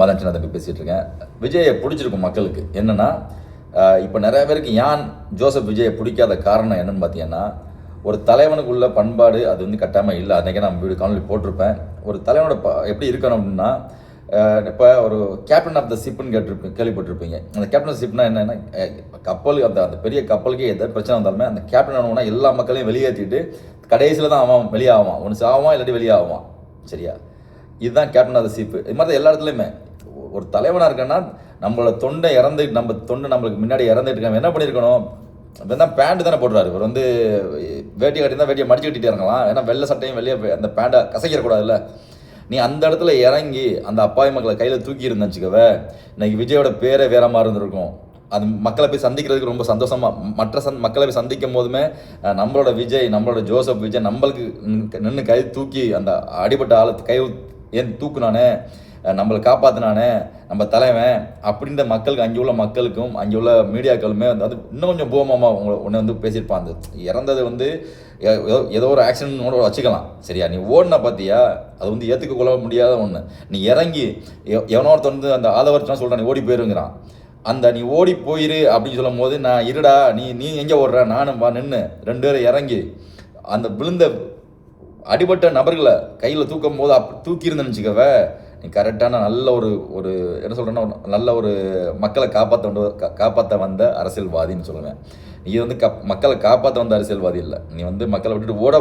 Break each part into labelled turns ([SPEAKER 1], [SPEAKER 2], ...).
[SPEAKER 1] மதன் சின்ன தம்பி பேசிகிட்டு இருக்கேன். விஜயை பிடிச்சிருக்கும் மக்களுக்கு. என்னென்னா இப்போ நிறைய பேருக்கு ஏன் ஜோசப் விஜயை பிடிக்காத காரணம் என்னென்னு பார்த்தீங்கன்னா ஒரு தலைவனுக்குள்ள பண்பாடு அது வந்து கட்டாமல் இல்லை. அன்றைக்கி நான் வீடு காணொலி போட்டிருப்பேன். ஒரு தலைவனோட ப எப்படி இருக்கணும் அப்படின்னா இப்போ ஒரு கேப்டன் ஆஃப் த ஷிப்னு கேட்டிருப்பீங்க கேள்விப்பட்டிருப்பீங்க. அந்த கேப்டன் ஆஃப் ஷிப்னா என்னென்னா கப்பல் அந்த அந்த பெரிய கப்பலுக்கே எதாவது பிரச்சனை வந்தாலுமே அந்த கேப்டன் ஆனவனா எல்லா மக்களையும் வெளியேற்றிட்டு கடைசியில் தான் அவன் வெளியாகுவான் ஒன்று சாவான் இல்லாட்டி வெளியாகுவான் சரியா? இதுதான் கேப்டன் ஆஃப் த சீப்பு. இது மாதிரி எல்லா இடத்துலையுமே. ஒரு தலைவனாக இருக்கேன்னா நம்மளோட தொண்டை இறந்து நம்ம தொண்டை நம்மளுக்கு முன்னாடி இறந்துட்டு இருக்காங்க என்ன பண்ணியிருக்கணும்? இப்போ தான் பேண்ட் தானே போடுறாரு இவர் வந்து வேட்டி கட்டி தான் வேட்டியை மடிச்சு கட்டிட்டு இறங்கலாம் ஏன்னா வெள்ளை சட்டையும் வெளியே அந்த பேண்டை கசைக்கிறக்கூடாதுல்ல நீ அந்த இடத்துல இறங்கி அந்த அப்பாவி மக்களை கையில் தூக்கி இருந்துச்சுக்கவே இன்னைக்கு விஜயோட பேரே வேற மாதிரி இருந்திருக்கும். அது மக்களை போய் சந்திக்கிறதுக்கு ரொம்ப சந்தோஷமா மற்ற சந் மக்களை போய் சந்திக்கும் போதுமே நம்மளோட விஜய் நம்மளோட ஜோசப் விஜய் நம்மளுக்கு நின்று கை தூக்கி அந்த அடிபட்ட ஆளை கை ஏன் தூக்குனானே? நம்மளை காப்பாற்றினானே நம்ம தலைவன். அப்படின்ற மக்களுக்கு அங்கே உள்ள மக்களுக்கும் அங்கே உள்ள மீடியாக்களுமே வந்து அது இன்னும் கொஞ்சம் பூமமாக உங்களை ஒன்று வந்து பேசியிருப்பான் அந்த இறந்தது வந்து ஏதோ ஏதோ ஒரு ஆக்சிடென்ட் வச்சுக்கலாம். சரியா? நீ ஓடின பார்த்தியா அது வந்து ஏற்றுக்க கொள்ள முடியாத ஒன்று நீ இறங்கி எவனோ ஒருத்தன் வந்து அந்த ஆதவர்ச்சான் சொல்கிறான் நீ ஓடி போயிருங்கிறான். அந்த நீ ஓடி போயிரு அப்படின்னு சொல்லும் போது நான் இருடா நீ நீ எங்கே ஓடுற? நானும் வா நின்று ரெண்டு பேரும் இறங்கி அந்த விழுந்த அடிபட்ட நபர்களை கையில் தூக்கும் போது அப் தூக்கியிருந்தேன்னு இருந்துச்சுக்கவ நீ கரெக்டான நல்ல ஒரு ஒரு என்ன சொல்கிறேன்னா நல்ல ஒரு மக்களை காப்பாற்ற வந்து காப்பாற்ற வந்த அரசியல்வாதின்னு சொல்லுவேன். நீ வந்து கப் மக்களை காப்பாற்ற வந்த அரசியல்வாதி இல்லை. நீ வந்து மக்களை விட்டுட்டு ஓட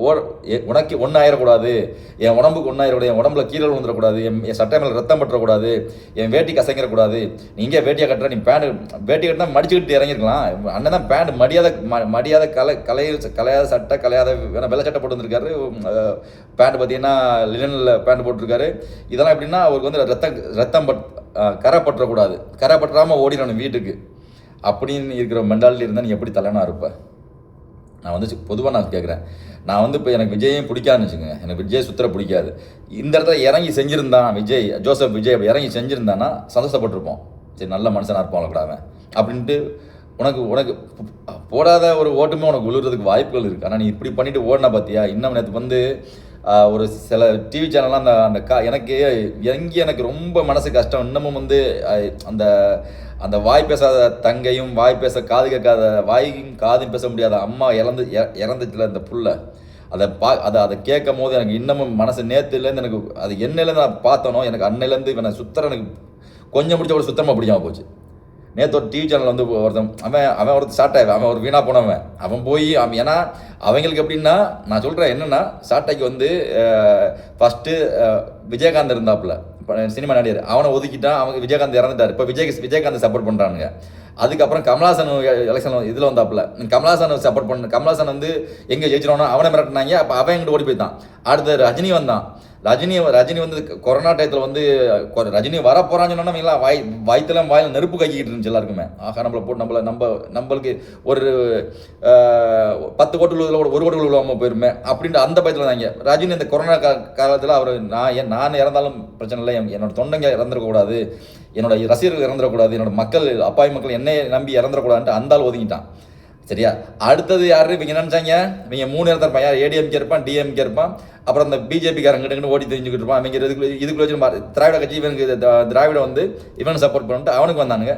[SPEAKER 1] ஓட எ- உனக்கு ஒன்றாயிடக்கூடாது என் உடம்புக்கு ஒன்றாயிரக்கூடாது என் உடம்புல கீழே விழுந்துடக்கூடாது என் என் சட்டை மேலே ரத்தம் பற்றக்கூடாது என் வேட்டி கசங்கிடக்கூடாது நீங்கள் வேட்டியை கட்டுற நீ பேண்ட் வேட்டி கட்டினா மடிச்சுக்கிட்டு இறங்கிருக்கலாம். அண்ணன் தான் பேண்ட் மடியாத ம- மடியாத கலை கலைய கலையாத சட்டை கலையாத வேணா வெள்ளை சட்டை போட்டு வந்திருக்காரு. பேண்ட் பார்த்தீங்கன்னா லினனில் பேண்ட் போட்டிருக்காரு. இதெல்லாம் எப்படின்னா அவருக்கு வந்து ரத்தம் ரத்தம் பட் கரை பற்றக்கூடாது. கரை பற்றாமல் ஓடிடணும் வீட்டுக்கு. அப்படின்னு இருக்கிற மெண்டாலிட்டி இருந்தால் நீ எப்படி தலைவனாக இருப்பேன் நான் வந்து பொதுவாக நான் கேட்குறேன் நான் வந்து இப்போ எனக்கு விஜயும் பிடிக்காதுன்னு வச்சுக்கோங்க. எனக்கு விஜய் சுத்தர பிடிக்காது. இந்த இடத்துல இறங்கி செஞ்சுருந்தான் விஜய் ஜோசப் விஜய் அப்படி இறங்கி செஞ்சுருந்தான்னா சந்தோஷப்பட்டிருப்போம். சரி நல்ல மனுஷனாக இருப்பான் கூட அப்படின்ட்டு உனக்கு உனக்கு போடாத ஒரு ஓட்டுமே உனக்கு விழுறதுக்கு வாய்ப்புகள் இருக்குது ஆனால் நீ இப்படி பண்ணிவிட்டு ஓடினா பார்த்தியா இன்னும் நேற்று வந்து ஒரு சில டிவி சேனல்லாம் அந்த அந்த கா எனக்கு எங்கே எனக்கு ரொம்ப மனசு கஷ்டம். இன்னமும் வந்து அந்த அந்த வாய் பேசாத தங்கையும் வாய் பேச காது கேட்காத வாயும் காதும் பேச முடியாத அம்மா இறந்து இறந்துச்சுல அந்த புள்ள. அதை பா அதை அதை கேட்கும் போது எனக்கு இன்னமும் மனசு நேற்றுலேருந்து எனக்கு அது என்னையிலேருந்து நான் பார்த்தனோ எனக்கு அன்னையிலேருந்து இவனை சுத்தர எனக்கு கொஞ்சம் பிடிச்ச கூட சுத்தமாக பிடிக்காம போச்சு. நேற்று ஒரு டிவி சேனல் வந்து ஒருத்தன் அவன் அவன் ஒருத்தர் ஸ்டார்ட் ஆகி அவன் ஒரு வீணாக போனவன். அவன் போய் அவன் ஏன்னா அவங்களுக்கு எப்படின்னா நான் சொல்கிறேன் என்னென்னா சாட்டைக்கு வந்து ஃபஸ்ட்டு விஜயகாந்த் இருந்தாப்புல. சினிமா நடிகர். அவனை ஒதுக்கிட்டான் அவங்க விஜயகாந்த் இறந்துட்டார். இப்போ விஜய் விஜயகாந்த் சப்போர்ட் பண்ணுறானுங்க அதுக்கப்புறம் கமலாசன் எலெக்ஷன் இதில் வந்தாப்புல. கமலாசன் சப்போர்ட் பண்ண கமலாசன் வந்து எங்கே ஜெயிச்சிடணும் அவனை மிரட்டினாங்க. அப்போ அவன் எங்கிட்ட ஓடி போய்த்தான் அடுத்த ரஜினி வந்தான். ரஜினி ரஜினி வந்து கொரோனா டயத்தில் வந்து கொ- ரஜினி வர போகிறான்னு சொன்னோம்னா வாய் வாய்த்தெல்லாம் வாயில் நெருப்பு கக்கிட்டு இருந்துச்சு எல்லாருக்குமே. ஆகா நம்மளை போட்டு நம்மள நம்ம நம்மளுக்கு ஒரு பத்து கோட்டு உள்ளதில் ஒரு கோட்டு உள்ளாமல் போயிருமே அப்படின்ட்டு அந்த பயத்தில் தாங்க ரஜினி இந்த கொரோனா கா காலத்தில் அவர் நான் ஏன் நான் இறந்தாலும் பிரச்சனை இல்லை என் என்னோட தொண்டைங்க இறந்துடக்கூடாது என்னோட ரசிகர்கள் இறந்துடக்கூடாது என்னோட மக்கள் அப்பாவி மக்கள் என்னை நம்பி இறந்துடக்கூடாதுன்ட்டு அந்த ஆள் ஒதுங்கிட்டான். சரியா? அடுத்தது யாரு? இவங்க என்ன நினைச்சாங்க? இவங்க மூணு இடத்துல இருப்பான் யார்? ஏடிஎம்கே இருப்பான் டிஎம்கே இருப்பான். அப்புறம் அந்த பிஜேபி காரங்கிட்ட ஓடி தெரிஞ்சுக்கிட்டு இருப்பான். அவங்க இதுக்குள்ள இதுக்குள்ள வச்சு திராவிட கட்சி இவனுக்கு திராவிட வந்து இவனை சப்போர்ட் பண்ணிட்டு அவனுக்கு வந்தானுங்க.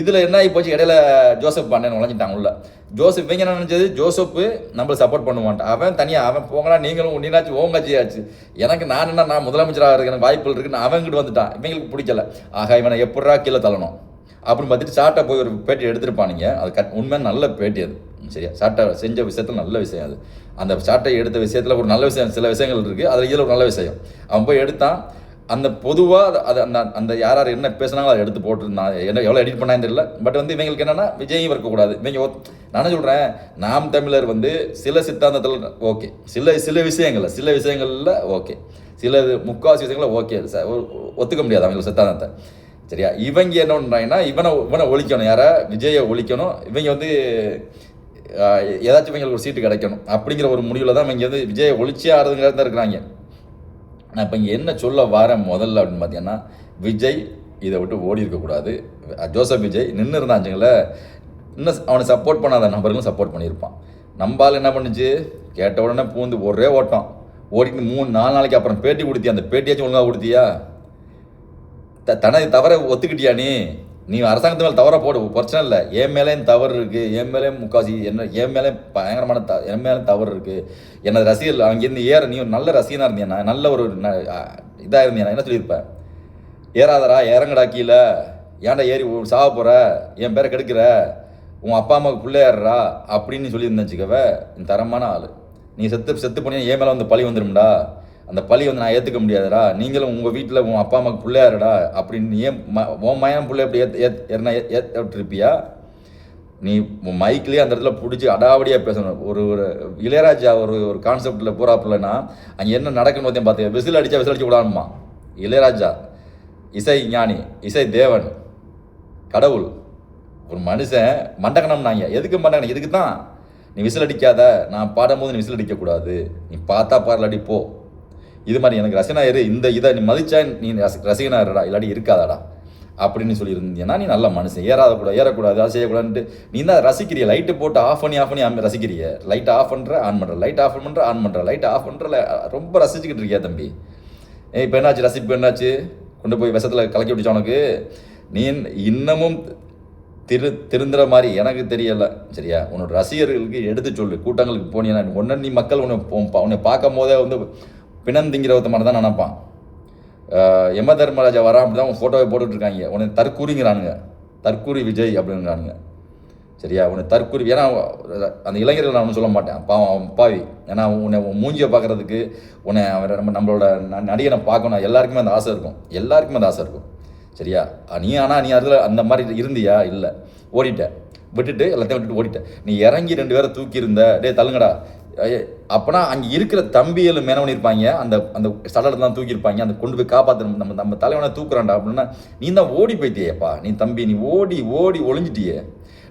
[SPEAKER 1] இதுல என்ன ஆகி போச்சு? இடையில ஜோசப் பாண்டியன் உழைஞ்சிட்டாங்க உள்ள. ஜோசப் இவங்க என்ன நினைச்சது? ஜோசப் நம்மள சப்போர்ட் பண்ணுவான்ட்டு. அவன் தனியா அவன் போங்களா நீங்களும் நீனாச்சு ஓம் கட்சியாச்சு எனக்கு நான் என்ன நான் முதலமைச்சராக இருக்கிற வாய்ப்புகள் இருக்குன்னு நான் வந்துட்டான். இவங்களுக்கு பிடிக்கல. ஆக இவனை எப்படா கீழே தள்ளணும்? அப்படின்னு பார்த்துட்டு சாட்டா போய் ஒரு பேட்டி எடுத்திருப்பானுங்க அது கட் உண்மை நல்ல பேட்டி அது. சரியா? சாட்டா செஞ்ச விஷயத்தில் நல்ல விஷயம் அது. அந்த சாட்டை எடுத்த விஷயத்தில் ஒரு நல்ல விஷயம் சில விஷயங்கள் இருக்குது அதில் இதில் ஒரு நல்ல விஷயம். அவன் போய் எடுத்தான் அந்த பொதுவாக அது அந்த அந்த யார் யார் என்ன பேசுனாங்களோ அதை எடுத்து போட்டுருந்தான் என்ன எவ்வளோ எடிட் பண்ணான்னு தெரியல. பட் வந்து இவங்களுக்கு என்னென்னா விஜயும் இருக்கக்கூடாது. இவங்க ஒத்- நான் சொல்கிறேன் நாம் தமிழர் வந்து சில சித்தாந்தத்தில் ஓகே சில சில விஷயங்கள்ல சில விஷயங்கள்ல ஓகே சில முக்கால்வாசி விஷயங்களில் விஷயங்கள ஓகே ஒத்துக்க முடியாது அவங்களுக்கு சித்தாந்தத்தை. சரியா? இவங்க என்ன பண்ணுறாங்கன்னா இவனை இவனை ஒழிக்கணும். யாரை? விஜயை ஒழிக்கணும். இவங்க வந்து ஏதாச்சும் இவங்களுக்கு ஒரு சீட்டு கிடைக்கணும். அப்படிங்கிற ஒரு முடிவில் தான் இவங்க வந்து விஜயை ஒழிச்சே ஆடுறதுங்கிறது தான் இருக்கிறாங்க. நான் இப்போ இங்கே என்ன சொல்ல வரேன் முதல்ல அப்படின்னு பார்த்தீங்கன்னா விஜய் இதை விட்டு ஓடி இருக்கக்கூடாது ஜோசப் விஜய் நின்று இருந்தாச்சுங்களே இன்னும் அவனை சப்போர்ட் பண்ணாத நபர்களும் சப்போர்ட் பண்ணியிருப்பான். நம்பால் என்ன பண்ணுச்சு? கேட்ட உடனே பூந்து ஒரே ஓட்டம். ஓடிட்டு மூணு நாலு நாளைக்கு அப்புறம் பேட்டி கொடுத்தியா? அந்த பேட்டியாச்சும் ஒழுங்காக கொடுத்தியா? த தனது தவறை ஒத்துக்கிட்டியா நீ? நீ அரசாங்கத்து மேலே தவற போடு பிரச்சனை இல்லை. என் மேலேயும் தவறு இருக்குது என் மேலேயும் முக்காசி என்ன என் மேலேயும் பயங்கரமான த என் மேலேயும் தவறு இருக்குது எனது ரசிகர் அங்கேருந்து ஏற நீ ஒரு நல்ல ரசிகனாக இருந்தியாண்ணா நல்ல ஒரு இதாக இருந்தியா? என்ன சொல்லியிருப்பேன் ஏறாதடா இறங்கடா கீழே. ஏன்டா ஏறி சாக போகிற என் பேரை கெடுக்கிற? உன் அப்பா அம்மாவுக்கு பிள்ளையாடுறா அப்படின்னு சொல்லியிருந்தேன் வச்சுக்கவே தரமான ஆள். நீ செத்து செத்து போனியா என் மேலே வந்து பழி வந்துடும்டா அந்த பழி வந்து நான் ஏற்றுக்க முடியாதுடா. நீங்களும் உங்கள் வீட்டில் உன் அப்பா அம்மாவுக்கு பிள்ளையாருடா அப்படின்னு ஏன் ம உன் மயன் பிள்ளை எப்படி ஏத் ஏத் ஏறினா ஏற்றிருப்பியா நீ மைக்லேயே அந்த இடத்துல பிடிச்சி அடாவடியாக பேசணும். ஒரு ஒரு இளையராஜா ஒரு ஒரு கான்செப்டில் போகிறாப்புலன்னா அங்கே என்ன நடக்குன்னு பார்த்தேன் பார்த்து விசில் அடித்தா விசில் அடிச்சு விடானுமா இளையராஜா இசை ஞானி இசை தேவன் கடவுள். ஒரு மனுஷன் மண்டகணம்னாங்க எதுக்கு மண்டகணம் இதுக்கு தான் நீ விசில் அடிக்காத. நான் பாடும்போது நீ விசில் அடிக்கக்கூடாது. நீ பார்த்தா பாடல அடி போ. இது மாதிரி எனக்கு ரசனா இந்த இதை நீ மதிச்சா நீ ரசி- ரசிகனா இருடா இல்லாட்டி இருக்காதடா அப்படின்னு சொல்லியிருந்தீங்கன்னா நீ நல்ல மனுஷன் ஏறாத கூட ஏறக்கூடாது அதை செய்யக்கூடாதுன்ட்டு நீ தான் ரசிக்கிறிய லைட்டு போட்டு ஆஃப் பண்ணி ஆஃப் பண்ணி ஆம் ரசிக்கிறிய லைட்டை ஆஃப் பண்ணுற ஆன் பண்ணுற லைட் ஆஃப் பண்ணுற ஆன் பண்ணுற லைட் ஆஃப் பண்ணுற ரொம்ப ரசிச்சுக்கிட்டு இருக்கியா தம்பி? ஏய் இப்போ என்னாச்சு ரசிப்பு என்னாச்சு? கொண்டு போய் விஷத்தில் கலக்கி விட்டுச்சு உனக்கு? நீ இன்னமும் திரு திருந்துற மாதிரி எனக்கு தெரியலை. சரியா? உன்னோட ரசிகர்களுக்கு எடுத்து சொல்லு கூட்டங்களுக்கு போனீங்கன்னா ஒன்று நீ மக்கள் உன்னை உன்னை பார்க்கும் போதே வந்து பிணந்திங்கிறவத்த மாதிரி தான் நினைப்பான் ஆஹ் தர்மராஜா வரான் அப்படி தான் உன் ஃபோட்டோவை போட்டுட்டு இருக்காங்க உன்னை தற்கூறிங்கிறானுங்க. தற்கூரி விஜய் அப்படிங்கிறானுங்க. சரியா? உன்னை தற்கூரி ஏன்னா அந்த இளைஞர்கள் நான் ஒன்றும் சொல்ல மாட்டேன். பாவம் பாவி ஏன்னா உன்னை உன் மூஞ்சியை பார்க்கறதுக்கு உன்னை அவரை நம்ம நம்மளோட ந- நடிகனை பார்க்கணும் எல்லாருக்குமே அந்த ஆசை இருக்கும். எல்லாருக்குமே அந்த ஆசை இருக்கும். சரியா? நீ ஆனால் நீ அதில் அந்த மாதிரி இருந்தியா? இல்லை. ஓடிட்ட. விட்டுட்டு எல்லாத்தையும் விட்டுட்டு ஓடிட்ட. நீ இறங்கி ரெண்டு பேரை தூக்கி இருந்த டேய் தள்ளுங்கடா. அப்பனா அங்கே இருக்கிற தம்பிகள் மேனவன் இருப்பாங்க அந்த அந்த சடலத்தை தான் தூக்கியிருப்பாங்க. அந்த கொண்டு போய் காப்பாற்றணும் நம்ம நம்ம தலைவனை தூக்குறான்டா அப்படின்னா நீ தான் ஓடி போயிட்டியேப்பா. நீ தம்பி நீ ஓடி ஓடி ஒளிஞ்சிட்டியே.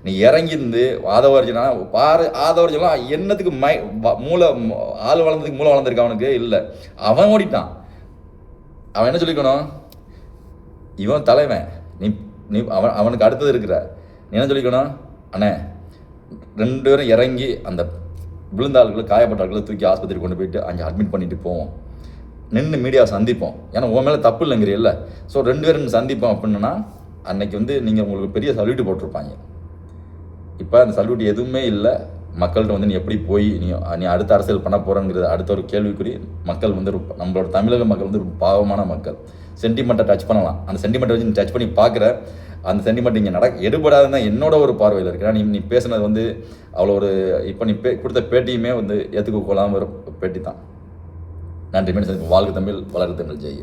[SPEAKER 1] நீ இறங்கியிருந்து ஆதவர்ஜனா பாரு ஆதவர்ஜனா என்னத்துக்கு மை மூளை ஆள் வளர்ந்ததுக்கு மூளை வளர்ந்துருக்கு அவனுக்கு? இல்லை. அவன் ஓடிட்டான். அவன் என்ன சொல்லிக்கணும் இவன் தலைவன். நீ நீ அவன் அவனுக்கு அடுத்தது இருக்கிற. நீ என்ன சொல்லிக்கணும் அண்ணே ரெண்டு பேரும் இறங்கி அந்த விழுந்த ஆளுகளை காயப்பட்ட தூக்கி ஆஸ்பத்திரி கொண்டு போயிட்டு அங்கே அட்மிட் பண்ணிட்டு போவோம். நின்று மீடியா சந்திப்போம். ஏன்னா உன் மேலே தப்பு இல்லைங்கிறீல்ல. ஸோ ரெண்டு பேரும் சந்திப்போம் அப்படின்னா அன்னைக்கு வந்து நீங்கள் உங்களுக்கு பெரிய சல்யூட்டு போட்டிருப்பாங்க. இப்போ அந்த சல்யூட் எதுவுமே இல்லை. மக்கள்கிட்ட வந்து நீ எப்படி போய் நீ நீ அடுத்த அரசியல் பண்ண போகிறேங்கிறது அடுத்த ஒரு கேள்விக்குறி மக்கள் வந்து ரொம்ப- நம்மளோட தமிழக மக்கள் வந்து ரொம்ப பாவமான மக்கள். சென்டிமெண்ட்டை டச் பண்ணலாம். அந்த சென்டிமெண்ட்டை வச்சு நீ டச் பண்ணி பார்க்குற அந்த சென்டிமெண்ட் இங்கே நட எடுபடாதுன்னா என்னோட ஒரு பார்வையில் இருக்கிறேன் நீ நீ பேசுனது வந்து அவ்வளோ ஒரு இப்போ நீ பே கொடுத்த பேட்டியுமே வந்து ஏற்றுக்க கொள்ளாமல் ஒரு பேட்டி தான். நன்றி மீண்டும் வாழ்க தமிழ் வளர்க தமிழ். ஜெய்